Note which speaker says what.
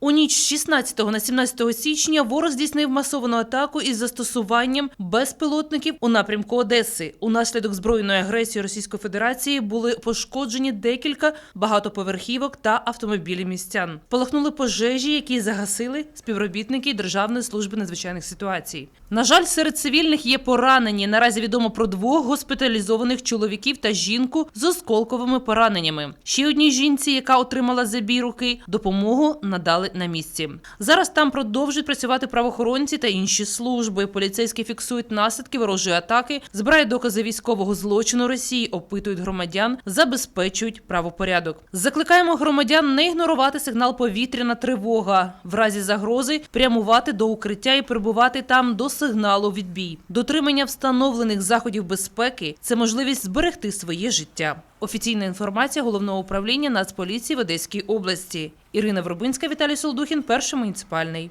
Speaker 1: У ніч з 16 на 17 січня ворог здійснив масовану атаку із застосуванням безпілотників у напрямку Одеси. Унаслідок збройної агресії Російської Федерації були пошкоджені декілька багатоповерхівок та автомобілів містян. Полахнули пожежі, які загасили співробітники Державної служби надзвичайних ситуацій. На жаль, серед цивільних є поранені. Наразі відомо про двох госпіталізованих чоловіків та жінку з осколковими пораненнями. Ще одній жінці, яка отримала забій руки, допомогу надали на місці. Зараз там продовжують працювати правоохоронці та інші служби. Поліцейські фіксують наслідки ворожої атаки, збирають докази військового злочину Росії, опитують громадян, забезпечують правопорядок. Закликаємо громадян не ігнорувати сигнал повітряна тривога. В разі загрози прямувати до укриття і перебувати там до сигналу відбій. Дотримання встановлених заходів безпеки це можливість зберегти своє життя. Офіційна інформація головного управління Нацполіції в Одеській області. Ірина Вробинська, Віталій Солдухін, перший муніципальний.